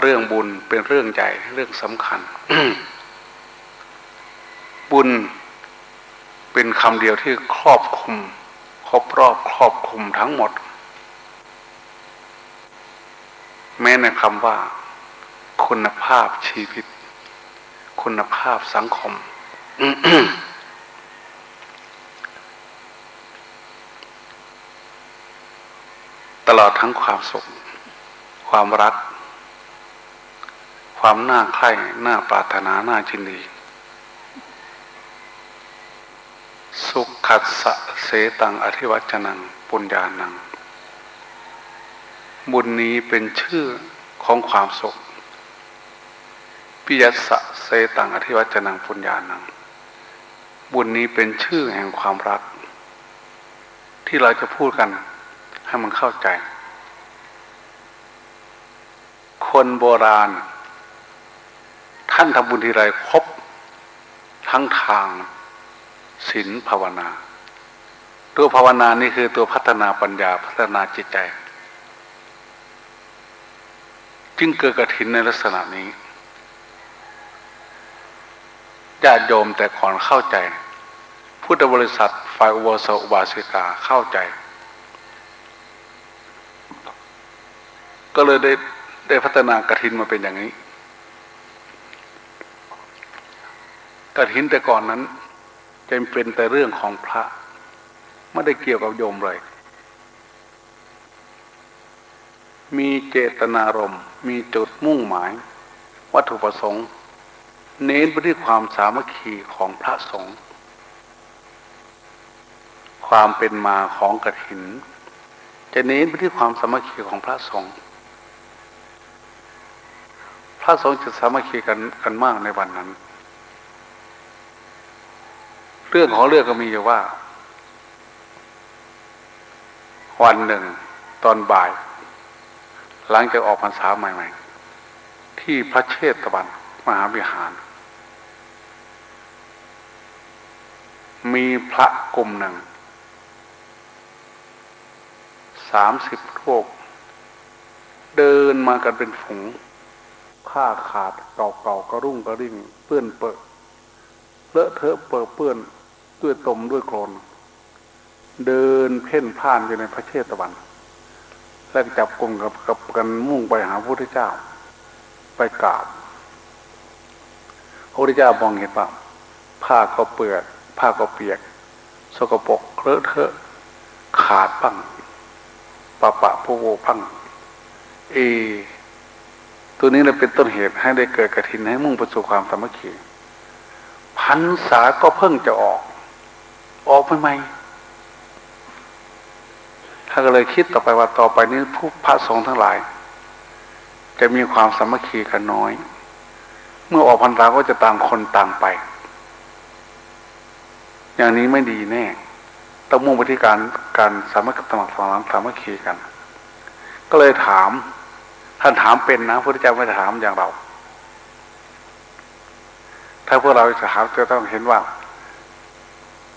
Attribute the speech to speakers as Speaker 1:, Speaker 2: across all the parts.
Speaker 1: เรื่องบุญเป็นเรื่องใหญ่เรื่องสำคัญ บุญเป็นคำเดียวที่ครอบคลุมครอบรอบครอบคลุมทั้งหมด แม้ในคำว่า คุณภาพชีวิต คุณภาพสังคมตลอดทั้งความสุข ความรัก ความน่าใคร่น่าปรารถนาน่าจินดี สุขขัสสะเสตังอธิวัจนัง ปุญญานัง บุญนี้เป็นชื่อของความสุข ปิยัสสะเสตังอธิวัจนัง ปุญญานัง บุญนี้เป็นชื่อแห่งความรัก ที่เราจะพูดกันให้มันเข้าใจ คนโบราณ ท่านทำบุญทีไรครบทั้งทางศีลภาวนา ตัวภาวนานี่คือตัวพัฒนาปัญญาพัฒนาจิตใจ จึงเกิดกระถินในลักษณะนี้ญาติโยมแต่ก่อนเข้าใจ พุทธบริษัทฝ่ายอุโบสถอุบาสิกาเข้าใจ ก็เลยได้ได้พัฒนากระถินมาเป็นอย่างนี้ กระถินแต่ก่อนนั้นจะเป็นแต่เรื่องของพระไม่ได้เกี่ยวกับโยมเลย มีเจตนารมณ์ มีจุดมุ่งหมาย วัตถุประสงค์ เน้นไปที่ความสามัคคีของพระสงฆ์ความเป็นมาของกระถิน จะเน้นไปที่ความสามัคคีของพระสงฆ์พระสงฆ์จะสามัคคีกันกันมากในวันนั้น เรื่องของเรื่องก็มีอยู่ว่า วันหนึ่งตอนบ่าย หลังจากออกพรรษาใหม่ๆ ที่พระเชตวันมหาวิหาร มีพระกลุ่มหนึ่งสามสิบรูปเดินมากันเป็นฝูงผ้าขาดเก่าๆกระรุ่งกระริ่งเปื้อนเปิดเลอะเทอะเปื้อเปื้อน ด้วยตมด้วยโคลนเดินเพ่นพ่านอยู่ในพระเชตวัน แล้วจับกลุ่มกับกับกันมุ่งไปหาพระพุทธเจ้า ไปกราบพระพุทธเจ้ามองเห็นป่ะผ้าก็เปื้อนผ้าก็เปียก สกปรกเลอะเทอะ ขาดบ้างปะปะโพโวพังเอ ตัวนี้เลยเป็นต้นเหตุให้ได้เกิดกระถินให้มุ่งประสู่ความสามัคคีพันษาก็เพิ่งจะออก ออกไปไหมถ้านก็เลยคิดต่อไปว่าต่อไปนี้ผู้พระสงฆ์ทั้งหลาย จะมีความสามัคคีกันน้อย เมื่อออกพรรษาก็จะต่างคนต่างไป อย่างนี้ไม่ดีแน่ต้องมุ่งไปที่การการสามัคคีสมัครสมานสามัคคีกัน ก็เลยถาม ท่านถามเป็นนะพระพุทธเจ้าไม่ถามอย่างเรา ถ้าพวกเราจะถามจะต้องเห็นว่า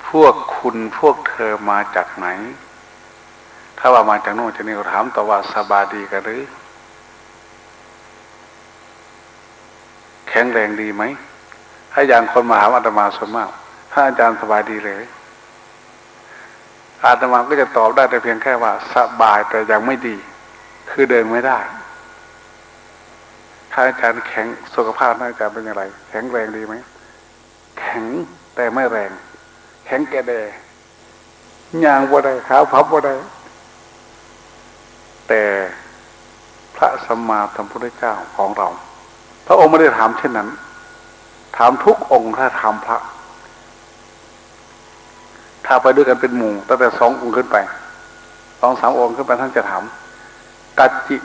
Speaker 1: พวกคุณพวกเธอมาจากไหน ถ้าว่ามาจากโน่นจากนี่ก็ถามต่อว่าสบายดีกันหรือ แข็งแรงดีไหม ถ้าอย่างคนมาหาอาตมาส่วนมาก ถ้าอาจารย์สบายดีเลย อาตมาก็จะตอบได้แต่เพียงแค่ว่า สบายแต่ยังไม่ดี คือเดินไม่ได้ถ้าอาจารย์แข็งสุขภาพอาจารย์เป็นอย่างไร แข็งแรงดีไหม แข็งแต่ไม่แรง แข็งแก่แดย่างบ่ได้ขาพับบ่ได้แต่พระสัมมาสัมพุทธเจ้าของเรา พระองค์ไม่ได้ถามเช่นนั้น ถามทุกองค์ถ้าถามพระ ถ้าไปด้วยกันเป็นหมู่ตั้งแต่สององค์ขึ้นไปสองสามองค์ขึ้นไปท่านจะถามกัจจิ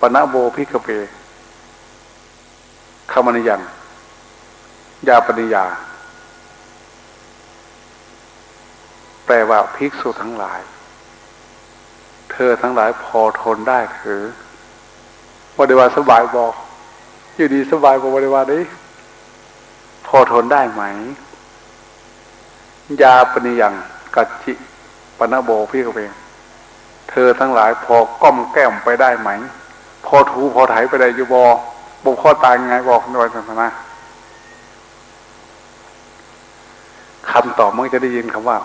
Speaker 1: ปณะโบพิกเปคามนิยังยาปนิยา แปลว่าภิกษุทั้งหลาย เธอทั้งหลายพอทนได้หรือบริวารสบายบอกอยู่ดีสบายกว่าบริวารนี้พอทนได้ไหม ยาปนิยังกัจจิปณะโบพิกเปเธอทั้งหลายพอก้มแก้มไปได้ไหม พอถูพอไถไปได้อยู่บอบกข้อตายไงบอกโดยศาสนาคำตอบมันจะได้ยินคำว่า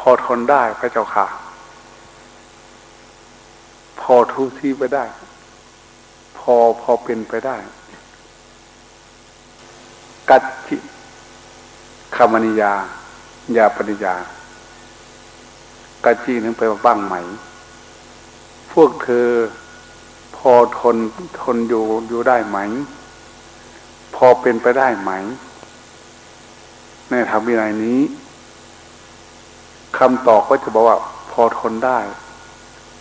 Speaker 1: พอทนได้พระเจ้าค่ะ พอทุที่ไปได้ พอพอเป็นไปได้ กัจจิคำนิยา ยาปริยา กัจจินึงไปบ้างไหม พวกเธอพอทนทนอยู่อยู่ได้ไหม พอเป็นไปได้ไหม ในธรรมวินัยนี้ คำตอบก็จะบอกว่า พอทนได้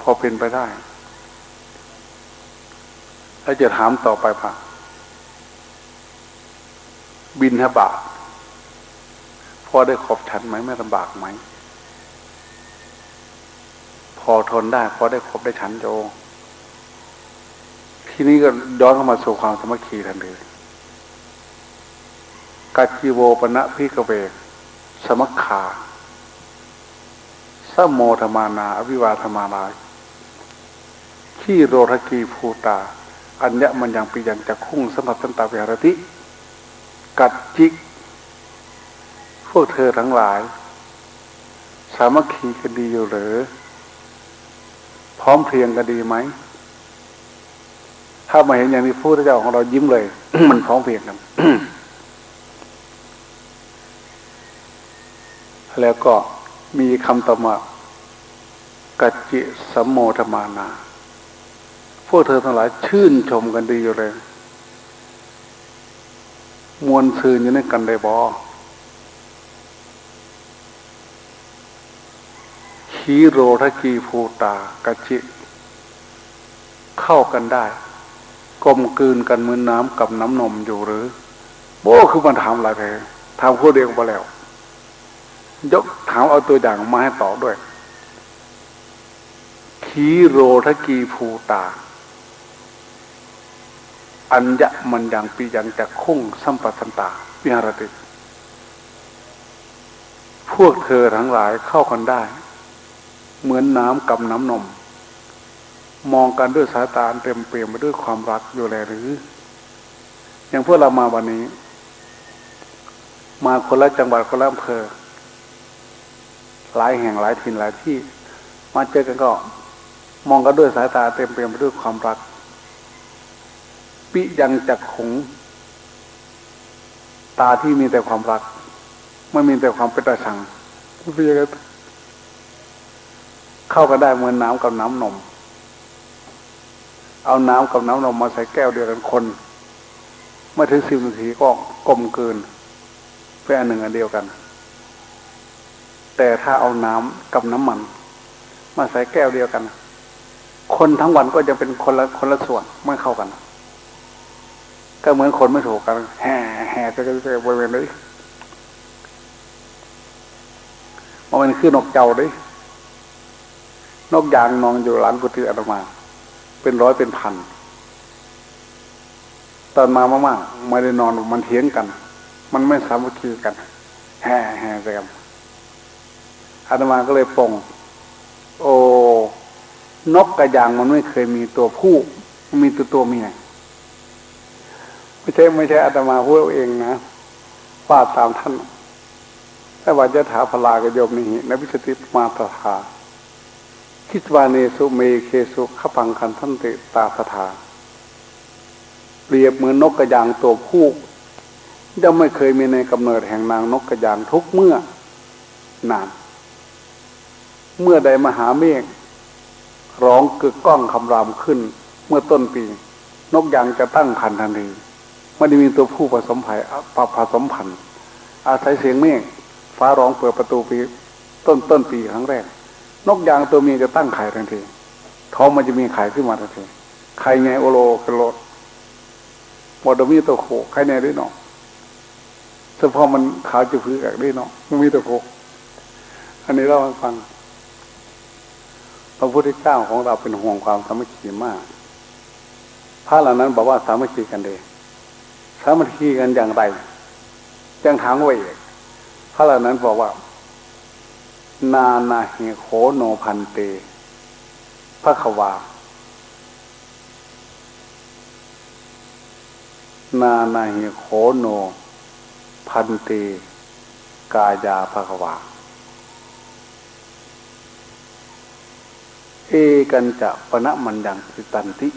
Speaker 1: พอเป็นไปได้ แล้วจะถามต่อไปป่ะบินทบาทพอได้ขอบฉันไหมไม่ลำบากไหม พอทนได้ พอได้ขอบได้ฉันโยทีนี้ก็ย้อนเข้ามาสู่ความสมัคคีทันทีกัจจิโวปณะพิกเวสมัคขา สมโมธมานา อวิวาธมานาขี้โรทกีภูตา อัญญมันยังปียังจะคุ้งสมบัติตันตาเวรติ กัดจิก พวกเธอทั้งหลาย สามัคคีกันดีอยู่หรือ พร้อมเพรียงกันดีไหม ถ้ามาเห็นอย่างนี้พูดเจ้าของเรายิ้มเลย มันพร้อมเพรียงกันแล้วก็มีคำต่อมา กัจจิสัมโมธมานา พวกเธอทั้งหลายชื่นชมกันดีอยู่เลย มวลซืนอยู่ในกันได้บอขีโรทกีภูตากัจจิ เข้ากันได้กลมกลืนกันเหมือนน้ำกับน้ำนมอยู่หรือโบ้คือมันถามอะไรไปถามผู้เดียวไปแล้ว ยกถามเอาตัวอย่างมาให้ต่อด้วย ขีโรทกีภูตา อัญญมันยังปียังจะคุ้งสัมปสันตาวิหารติ พวกเธอทั้งหลายเข้ากันได้ เหมือนน้ำกับน้ำนม มองกันด้วยสายตาเต็มเปี่ยมไปด้วยความรักอยู่แลหรือ อย่างพวกเรามาวันนี้ มาคนละจังหวัดคนละอำเภอหลายแห่งหลายถิ่นหลายที่ มาเจอกันก็ มองกันด้วยสายตาเต็มเปี่ยมไปด้วยความรัก ปิยังจักขงตาที่มีแต่ความรัก ไม่มีแต่ความเป็นตาชังเพียงเข้ากันได้เหมือนน้ำกับน้ำนม เอาน้ำกับน้ำนมมาใส่แก้วเดียวกันคนเมื่อถึงสิบนาทีก็กลมเกินเป็นอันหนึ่งอันเดียวกัน แต่ถ้าเอาน้ำกับน้ำมัน มาใส่แก้วเดียวกัน คนทั้งวันก็จะเป็นคนละคนละส่วนไม่เข้ากัน ก็เหมือนคนไม่ถูกกัน แห่แห่จะจะบริเวณเลยมันคือนกเจ้าเลยนกยางนอนอยู่หลังกุฏิอาตมา เป็นร้อยเป็นพัน ตอนมามากๆไม่ได้นอนมันเถียงกัน มันไม่สามัคคีกัน แห่แห่กันอาตมาก็เลยปองโอ้ นกกระยางมันไม่เคยมีตัวผู้ มีตัวตัวเมียไม่ใช่ไม่ใช่อาตมาพูดเองนะว่าตามท่านแต่ว่าจะถาพลากระยมนี่นวิสติมาตถาคิดวาเนสุเมเคสุขพังคันทันติตาสถาเปรียบเหมือนนกกระยางตัวผู้ยังไม่เคยมีในกำเนิดแห่งนางนกกระยางทุกเมื่อนาน เมื่อใดมหาเมฆ ร้องกึกก้องคำรามขึ้น เมื่อต้นปี นกยางจะตั้งคันทันทีไม่ได้มีตัวผู้ผสมไผ่ผสมพันธุ์อาศัยเสียงเมฆฟ้าร้องเปิดประตูปีต้นต้นปีครั้งแรก นกยางตัวเมียจะตั้งไข่ทันทีท้องมันจะมีไข่ขึ้นมาทันทีไข่ไงโอโลกระโลดบอดมีตัวโคไข่แน่ด้วยเนาะเฉพาะมันขาวจะพื้นกับด้วยเนาะมันมีตัวโคอันนี้เราฟัง พระพุทธเจ้าของเราเป็นห่วงความสามัคคีมาก พระเหล่านั้นบอกว่าสามัคคีกันเลยสามัคคีกันอย่างไรจังถามไว้อีพระเหล่านั้นบอกว่า นานาเฮโคโนพันเตพระขวา นานาเฮโคโน พันเต กายาพระขวา เอกันจะปณะมันยังสิตันติ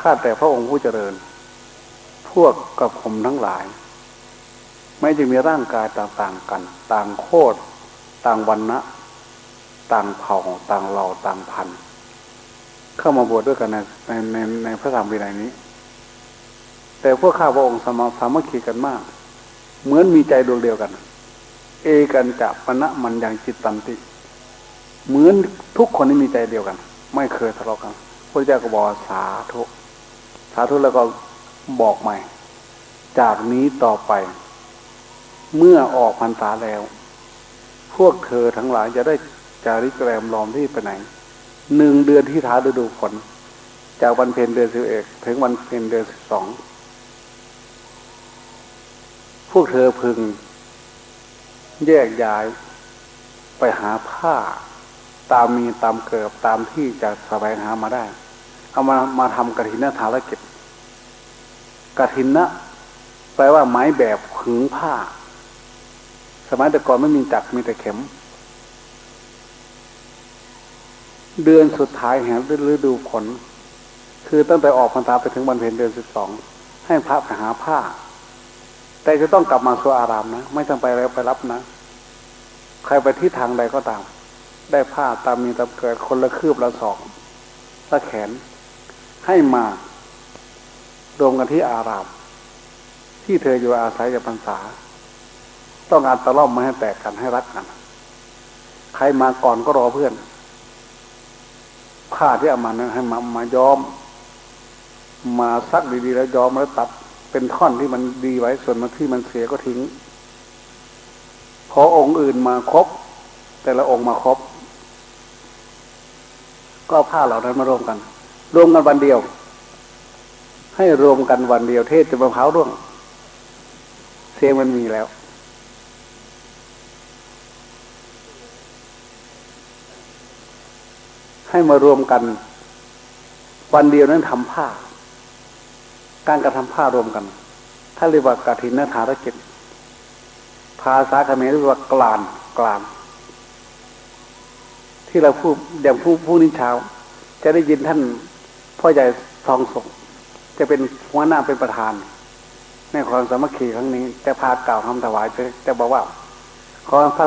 Speaker 1: ข้าแต่พระองค์ผู้เจริญ พวกกับผมทั้งหลาย ไม่จะมีร่างกายต่างๆกัน ต่างโคตรต่างวันนะต่างเผ่าต่างเหล่าต่างพันธุ์เข้ามาบวชดด้วยกันในในในในพระธรรมวินัยนี้ แต่พวกข้าพระองค์สมาสามัคคีกันมาก เหมือนมีใจดวงเดียวกัน เอกันจะปณะมันยังจิตตันติ เหมือนทุกคนที่มีใจเดียวกัน ไม่เคยทะเลาะกันพระเจ้าก็บอกสาธุสาธุแล้วก็บอกใหม่ จากนี้ต่อไป เมื่อออกพรรษาแล้ว พวกเธอทั้งหลายจะได้จาริกแรมล้อมที่ไปไหนหนึ่งเดือนที่ท้าฤดูฝนจากวันเพ็ญเดือนสิบเอกถึงวันเพ็ญเดือนสิบสองพวกเธอพึง แยกย้ายไปหาผ้า ตามมีตามเกิบตามที่จะแสวงหามาได้ เอามามาทำกฐินธารกิจกฐินนะแปลว่าไม้แบบขึงผ้า สมัยแต่ก่อนไม่มีจักรมีแต่เข็ม เดือนสุดท้ายแห่งฤดูฝนคือตั้งแต่ออกพรรษาไปถึงวันเพ็ญเดือนสิบสองให้พระไปหาผ้า แต่จะต้องกลับมาสู่อารามนะ ไม่ต้องไปแล้วไปรับนะ ใครไปที่ทางใดก็ตาม ได้ผ้าตามมีตามเกิดคนละคืบละสองละแขน ให้มารวมกันที่อาราม ที่เธออยู่อาศัยกับพรรษา ต้องการตะล่อมม่ให้แตกกันให้รักกัน ใครมาก่อนก็รอเพื่อน ผ้าที่เอามานั้นให้มามาย้อม มาซักดีๆแล้วย้อมแล้วตัดเป็นท่อนที่มันดีไว้ส่วนมันที่มันเสียก็ทิ้ง พอองค์อื่นมาครบ แต่ละองค์มาครบ ก็เอาผ้าเหล่านั้นมารวมกัน รวมกันวันเดียว ให้รวมกันวันเดียว เทศจะมะพร้าวร่วง เสียงมันมีแล้ว ให้มารวมกัน วันเดียวนั้นทำผ้า การกระทำผ้ารวมกัน ถ้าเรียกว่ากฐินธารกิจภาษาเขมรเรียกว่ากลานกลาน ที่เราพูดอย่างผู้ผู้นิชาวจะได้ยินท่านพ่อใหญ่ทองสุขจะเป็นหัวหน้าเป็นประธาน ในความสามัคคีครั้งนี้ จะพากล่าวคำถวายจะจะบอกว่า ขอพระ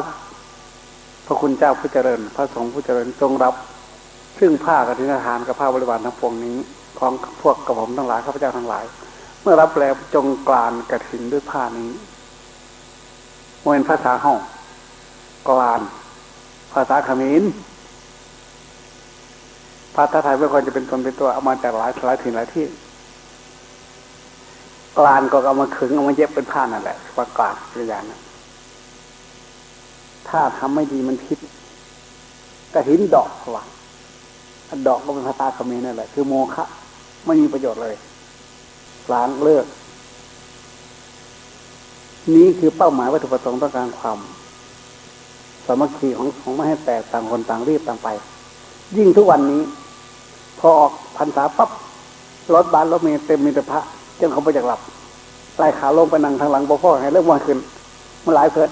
Speaker 1: พระคุณเจ้าผู้เจริญ พระสงฆ์ผู้เจริญจงรับ ซึ่งผ้ากฐินทานกับผ้าบริวารทั้งปวงนี้ ของพวกกระผมทั้งหลายข้าพเจ้าทั้งหลาย เมื่อรับแล้วจงกลานกฐินด้วยผ้านี้เมื่อเป็นภาษาห้องกลาน ภาษาขมร ภาษาไทยไม่ควรจะเป็นตนเป็นตัวเอามาจากหลายหลายถิ่นหลายที่กลานก็เอามาขึงเอามาเย็บเป็นผ้านั่นแหละว่ากลานเป็นอย่างนั้นถ้าทำไม่ดีมันพิษกระหินดอกว่ะดอกก็เป็นภาษาเขมรนั่นแหละ คือโมฆะไม่มีประโยชน์เลยล้างเลิก นี้คือเป้าหมายวัตถุประสงค์ต้องการความสามัคคีของของไม่ให้แตกต่างคนต่างรีบต่างไป ยิ่งทุกวันนี้ พอออกพรรษาปั๊บรถบัสรถเมล์เต็มมีแต่พระเจนเขาไปจากหลับไล่ขาลงไปนั่งทางหลังพ่อพ่อให้เริ่มวันขึ้นมันหลายเพิด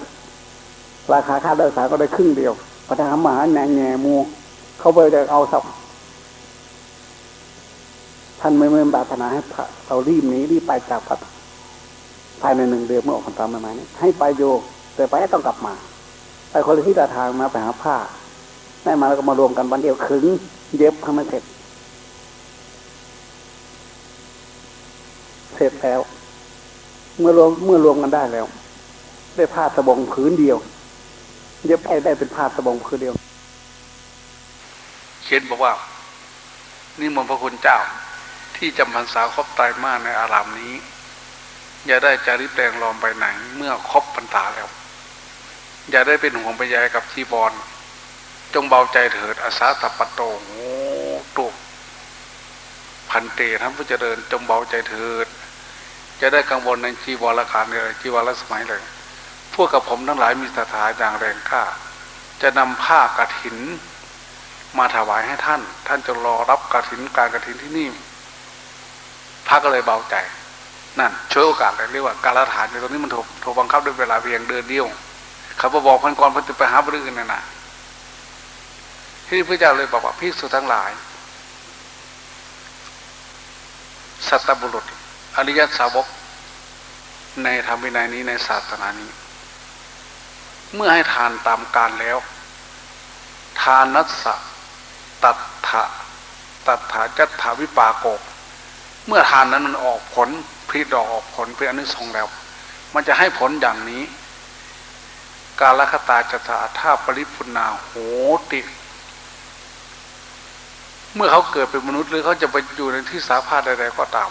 Speaker 1: ราคาค่าโดยสารก็ได้ครึ่งเดียวพระทหารมหาแหนงแง่มูเขาไปจะเอาสับท่านไม่เมื่อปราถนาให้พระเรารีบหนีรีบไปจากพัดภายในหนึ่งเดือนเมื่อออกพรรษาใหม่ๆนี้ให้ไปโยแต่ไปต้องกลับมาไปคนละที่ละทางมาไปหาผ้าได้มาแล้วก็มารวมกันวันเดียวขึง เย็บให้มันเสร็จ เสร็จแล้ว เมื่อรวมเมื่อรวมกันได้แล้ว ได้ผ้าสบงผืนเดียวเย็บไปได้เป็นผ้าสบงผืนเดียว เขียนบอกว่า นี่มนพระคุณเจ้า ที่จำพรรษาครบไตรมาสในอารามนี้ อย่าได้จาริกแปลงลอมไปไหน เมื่อครบพรรษาแล้ว อย่าได้เป็นห่วงไปใยกับชีบอลจงเบาใจเถิดอาสาตัปปะโตโหตุกพันเตท่านผู้เจริญจงเบาใจเถิด จะได้กังวลในชีวรการเลยชีวรสมัยเลย พวกกับผมทั้งหลายมีสถาอย่างแรงกล้า จะนำผ้ากฐิน มาถวายให้ท่าน ท่านจะรอรับกฐินการกฐินที่นี่พระก็เลยเบาใจ นั่นช่วยโอกาสเลยเรียกว่าการละฐานในตรงนี้มันถูกถูกบังคับด้วยเวลาเพียงเดือนเดียวเขาบอกพันกรพันติไปหาบริอื่นนั่นนะที่พระเจ้าเลยบอกว่าภิกษุทั้งหลาย สัตบุรุษ อริยสาวกในธรรมวินัยนี้ในศาสนานี้ เมื่อให้ทานตามการแล้ว ทานัสสะตัทธะตัทธาจัตถาวิปากกเมื่อทานนั้นมันออกผลพลิดอกออกผลเป็นอนุสงแล้ว มันจะให้ผลอย่างนี้ การละคตาจตาท่าปริพุนาโหติ เมื่อเขาเกิดเป็นมนุษย์หรือเขาจะไปอยู่ในที่สาพาธใดๆก็ตาม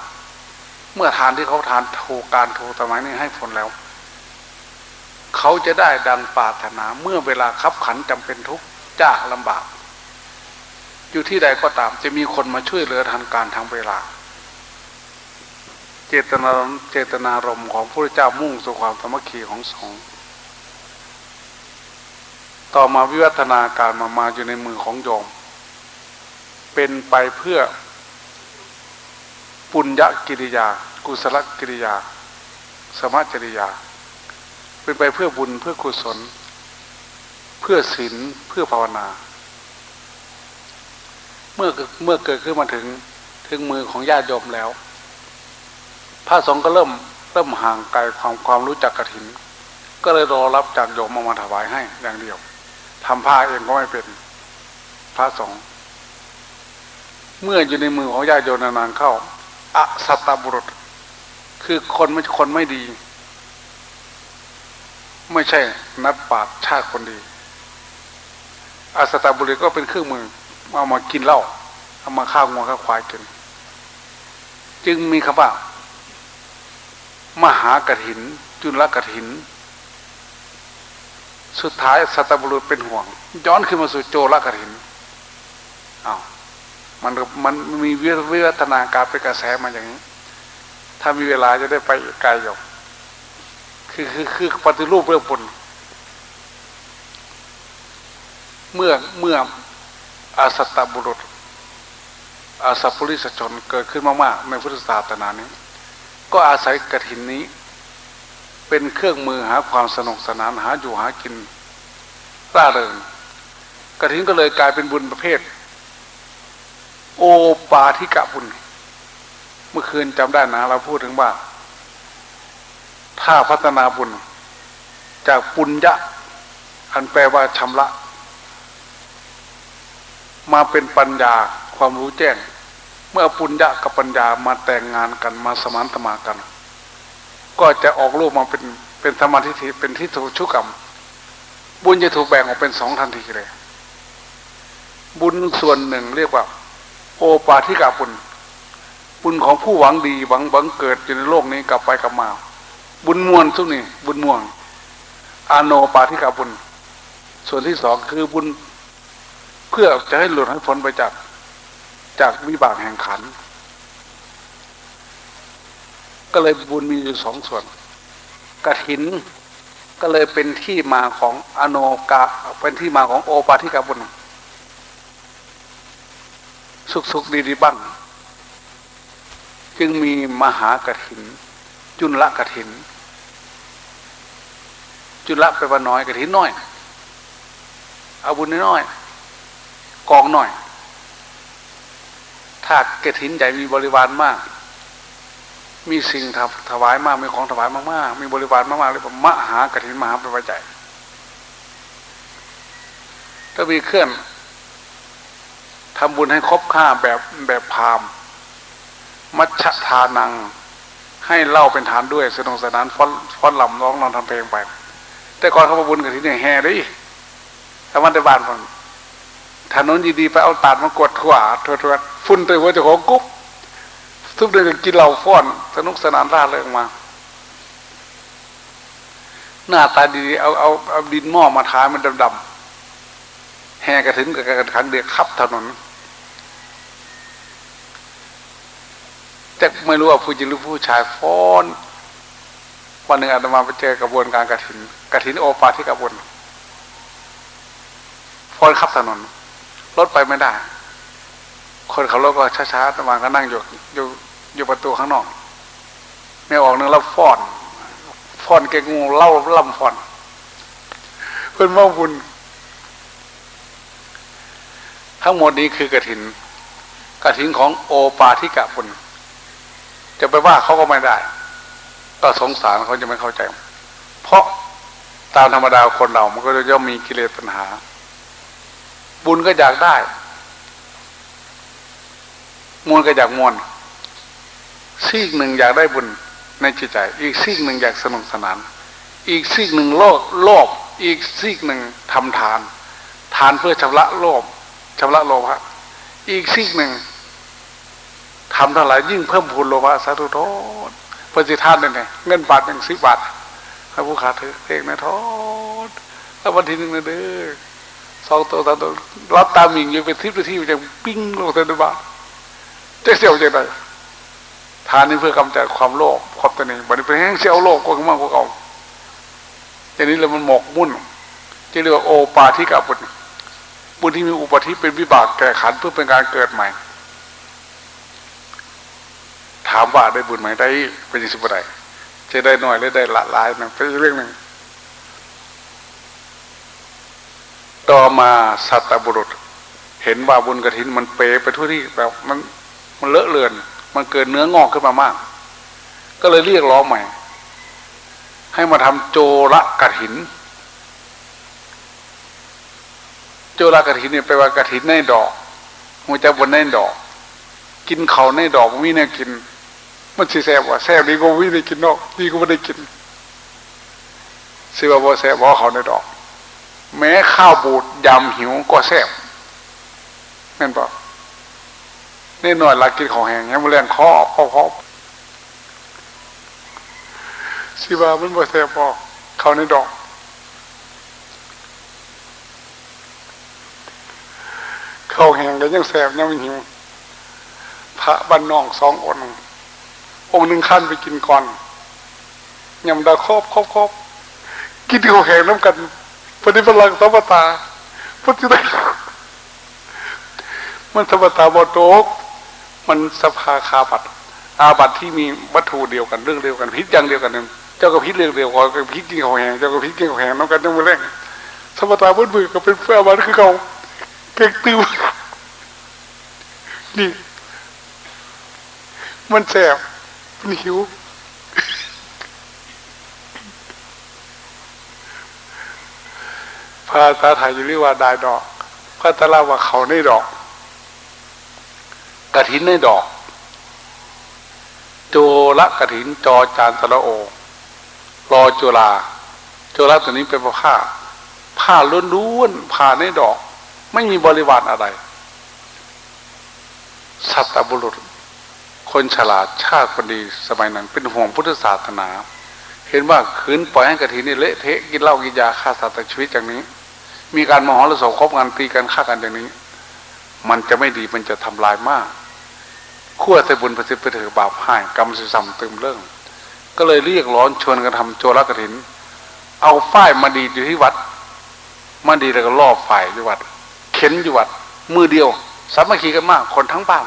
Speaker 1: เมื่อทานที่เขาทานถูกการถูกตามนี้ให้ผลแล้ว เขาจะได้ดังปรารถนาเมื่อเวลาคับขันจำเป็นทุกข์ยากลำบาก อยู่ที่ใดก็ตาม จะมีคนมาช่วยเหลือทันการทางเวลา เจตนาเจตนารมณ์ของพระเจ้ามุ่งสู่ความสมัคคีของสงฆ์ต่อมาวิวัฒนาการมามาอยู่ในมือของโยม เป็นไปเพื่อ ปุญญกิริยา กุศลกิริยา สมจริยา เป็นไปเพื่อบุญเพื่อกุศล เพื่อศีลเพื่อภาวนา เมื่อเมื่อเกิดขึ้นมาถึงถึงมือของญาติโยมแล้ว พระสงฆ์ก็เริ่มเริ่มห่างไกลความความรู้จักกฐิน ก็เลยรอรับจากโยมมามาถวายให้อย่างเดียวทำผ้าเองก็ไม่เป็นพระสงฆ์เมื่ออยู่ในมือของญาติโยมนานๆเข้า อสัตตบุรุษ คือคนไม่คนไม่ดี ไม่ใช่นัดปาดชาติคนดีอสัตตบุรุษก็เป็นเครื่องมือเอามากินเหล้าเอามาข้าวงัวข้าวควายกิน จึงมีคำว่า มหากถิน จุลกถิน สุดท้ายสัตบุรุษเป็นห่วง ย้อนขึ้นมาสู่โจรกถินอา้าว มันมันมีวิวัฒนาการเป็นกระแสมาอย่างนี้ ถ้ามีเวลาจะได้ไปไกลอยู่คือคือคือปฏิรูปเรื่องปนเมื่อเมื่ออาสัตตบุรุษ อาสัพพุริสชนเกิดขึ้นมากๆในพุทธศาสนานี้ ก็อาศัยกระถินนี้ เป็นเครื่องมือหาความสนุกสนานหาอยู่หากินร่าเริงกระถินก็เลยกลายเป็นบุญประเภท โอปาทิกะบุญ เมื่อคืนจำได้นะเราพูดถึงว่า ถ้าพัฒนาบุญ จากปุญญะ อันแปลว่าชำระ มาเป็นปัญญาความรู้แจ้ง เมื่อปุญญะกับปัญญามาแต่งงานกันมาสมานตมากัน ก็จะออกรูปมาเป็นเป็นธรรมทิฏฐิเป็นทิฏฐุชุกรรม บุญจะถูกแบ่งออกเป็นสองทันทีเลย บุญส่วนหนึ่งเรียกว่า โอปาทิกาบุญบุญของผู้หวังดีหวังบังเกิดอยู่ในโลกนี้กลับไปกลับมา บุญมวลทุกนี่บุญม่วงอาโนปาทิกาบุญ ส่วนที่สองคือบุญ เพื่อจะให้หลุดให้พ้นไปจาก จากวิบากแห่งขัน ก็เลยบุญมีอยู่สองส่วนกระถินก็เลยเป็นที่มาของอโนกาเป็นที่มาของโอปาทิกาบุญ สุขสุขดีดีบ้าง จึงมีมหากถิน จุลกถิน จุลไปว่าน้อยกถินน้อยเอาบุญน้อยกองหน่อย ถ้ากถินใหญ่มีบริวารมาก มีสิ่งถวายมาก มีของถวายมากๆมีบริวารมากๆเลยผมมหากถินมหาเป็นปัจจัยถ้ามีเคลื่อน ทำบุญให้ครบค่าแบบแบบพามมัชทานัง ให้เล่าเป็นฐานด้วยสนุกสนานฟ้อนฟ้อนลำร้องนอนทำเพลงไป แต่ก่อนเขามาบุญกันที่นี่แห่ดิถ้ามันได้บ้านคนถนนดีๆไปเอาตาดมากดขวาทวดๆฟุ้นตัวหัวจ้าของกุ๊บทุกเดือนก็กินเหล้าฟ้อน สนุกสนานร่าเริงมา หน้าตาดีๆเอาเอาเอาดินหม้อมาทามันดำๆแห่กระถึงกับกระถังเดือดขับถนน แต่ไม่รู้ว่าผู้หญิงหรือผู้ชายฟ้อนวันหนึ่งอาตมาไปเจอกระบวนการกระถินกระถินโอปาที่กระบวนฟ้อนขับถนนรถไปไม่ได้ คนขับรถก็ช้าๆอาตมาก็นั่งอยู่อยู่อยู่ประตูข้างนอกไม่ออกนึงแล้วฟ้อนฟ้อนแกงูเล่าล่ำฟ้อนเพื่อนว่าบุญทั้งหมดนี้คือกระถิน กระถินของโอปาทิกะบุญ จะไปว่าเขาก็ไม่ได้ ก็สงสารเขาจะไม่เข้าใจ เพราะตามธรรมดาคนเรา มันก็ย่อมมีกิเลสปัญหา บุญก็อยากได้ มวลก็อยากมวลซีกหนึ่งอยากได้บุญในจิตใจ อีกซีกหนึ่งอยากสนุกสนาน อีกซีกหนึ่งโลภโลภอีกซีกหนึ่งทำทาน ทานเพื่อชำระโลภชำระโลภะอีกซีกหนึ่ง ทำเท่าไหร่ยิ่งเพิ่มพูนโลภะสาธุโทษปฏิทานเนี่ยไงเงินบาทหนึ่งสิบบาทถ้าผู้ขาดถือเองนะโทษแล้ววันที่หนึ่งนะเด้อสองตัวสามตัวรับตามมิงอยู่เป็นทิพย์ที่จะปิ้งลงเส้นบาทจะเสียวใจไหนทานนี่เพื่อกำจัดความโลภความตนีบัดนี้เป็นแห้งเสียวโลภก็มากกว่าเก่าอย่างนี้เลยมันหมกมุ่นจะเรียกว่าโอปาทิกะบุญบุญที่มีอุปธิเป็นวิบากแก่ขันเพื่อเป็นการเกิดใหม่ ถามว่าได้บุญไหมได้เป็นสิบอะไรจะได้หน่อยหรือได้ละลายนะเป็นอีกเรื่องหนึ่งต่อมาสัตบุรุษ เห็นว่าบุญกระถินมันเปไปทั่วที่แบบมันมันเลอะเลือน มันเกิดเนื้องอกขึ้นมามาก ก็เลยเรียกร้องใหม่ ให้มาทำโจระกระถิน โจระกระถินเนี่ยแปลว่ากระถินในดอกมันจะบนในดอก กินเขาในดอกมันมีแน่กิน มันสิแซ่บว่าแซ่บดีก็วิได้กินนอกดีก็ไม่ได้กินสิว่าบ่แซ่บบ่เขาในดอก แม้ข้าวบูดยำหิวก็แซ่บแม่นปะนี่หน่อยลักกินของแห้งยังมาเรียนข้อข้อข้อสิว่ามันบ่แซ่บพอเขาในดอกเข้าวแห้งก็ยังแซ่บยังไม่หิวพระบ้านนองสององค์ องค์หนึ่งขั้นไปกินก่อนยำดาครอบครอบครอบกินข้าวแหงน้ำกันปฏิบัติลังสัมปตาปฏิบัติมันสัมปตาบอโตกมันสภาคาบัตอาบัตที่มีวัตถุเดียวกันเรื่องเดียวกันพิษอย่างเดียวกันนึงเจ้าก็พิษเรื่องเดียวกันพิษกินข้าวแหงเจ้าก็พิษกินข้าวแหงน้ำกันจังมือแรงสัมปตาบนมือก็เป็นเพื่ออาบัตคือเขาเก่งติวนี่มันแสบ มันหิวภาษาไทยจะเรียกว่าดายดอกภาษาลาวว่าเขาในดอก กระถินในดอก โจละกระถินจอจานสระโอรอจุลาโจละตัวนี้เป็นผ้า ผ้าล้วนๆผ้าในดอก ไม่มีบริวารอะไร สัตบุรุษ คนฉลาดชาติคนดีสมัยนั้น เป็นห่วงพุทธศาสนา เห็นว่าขืนปล่อยให้กระถินนี่เละเทะกินเหล้ากินยาฆ่าสัตว์ตัดชีวิตอย่างนี้ มีการมหรสพคบกันตีกันฆ่ากันอย่างนี้ มันจะไม่ดีมันจะทำลายมากขั้วใส่บุญประสิทธิ์ไปถือบาปให้กรรมสิสัมติมเรื่อง ก็เลยเรียกร้อนชวนกันทำโจรกระถิน เอาฝ้ายมาดีอยู่ที่วัดมาดีแล้วก็ล่อฝ่ายอยู่วัด เข็นอยู่วัดมือเดียวสามัคคีกันมาก คนทั้งบ้าน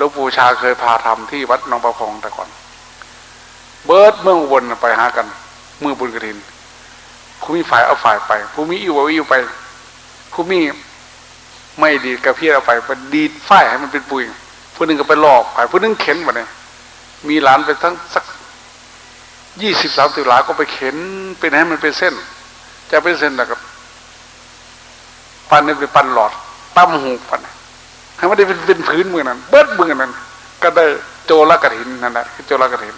Speaker 1: ลวงปู่ชาเคยพาทำที่วัดหนองประคองแต่ก่อน เบิร์ดเมืองอุบลไปหากัน มือบุญกระถินผู้มีฝ่ายเอาฝ่ายไป ผู้มีอิวเอาอิวไป ผู้มีไม่ดีกับพี่เอาไปไปดีดฝ้ายให้มันเป็นปุ๋ยผู้หนึ่งก็ไปหลอกฝ่ายผู้หนึงเข็นมาเนี่ยมีหลานไปทั้งสักยี่สิบสามสิบหลาก็ไปเข็นเป็นให้มันเป็นเส้น จะเป็นเส้นแล้วก็ปั้นนี่เป็นปั้นหลอดตั้มหูปั้น ให้มันได้เป็นเป็นพื้นมือนั้น เบิดมือนั้น ก็ได้โจรกระถินนั่นแหละโจรกระถิน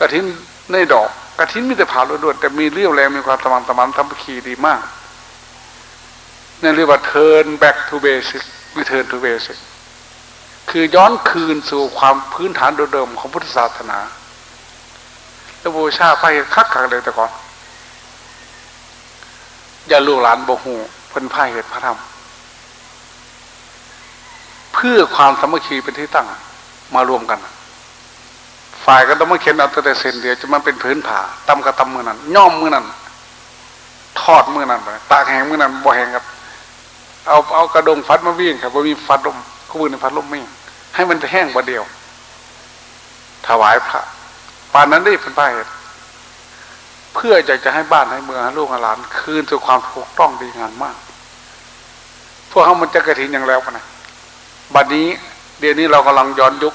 Speaker 1: กระถินในดอกกระถินมีแต่ผ่าล้วนๆแต่มีเรี่ยวแรงมีความสม่ำเสมอทำคีดีมากนั่นเรียกว่า turn back to basic return to basic คือย้อนคืนสู่ความพื้นฐานเดิมของพุทธศาสนาแล้วบูชาพระเหตุคักขักเลยแต่ก่อน อย่าลูกหลานโบหูเพิ่นพระเหตุพระธรรม เพื่อความสมัคคีเป็นที่ตั้งมารวมกัน ฝ่ายก็ต้องมาเข็นเอาแต่เส้นเดียวจะมันเป็นพื้นผ่าตำกระตำมือนั้น ย่อมมือนั้น ทอดมือนั้นไปตากแหงมือนั้นบ่แหงครับ เอาเอากระดงฟัดมาวิ่งครับว่ามีฟัดลมขบืนในฟัดลมไม่ให้มันแห้งบ่เดียว ถวายพระปานนั้นได้เป็นป้าเเพื่ออยากจะให้บ้านให้เมืองให้ลูกหลาน คืนสู่ความถูกต้องดีงามมาก พวกเขามันจะกระถินอย่างแล้วกันนะ บัดนี้เดี๋ยวนี้เรากำลังย้อนยุค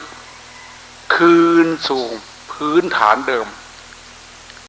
Speaker 1: คืนสู่พื้นฐานเดิม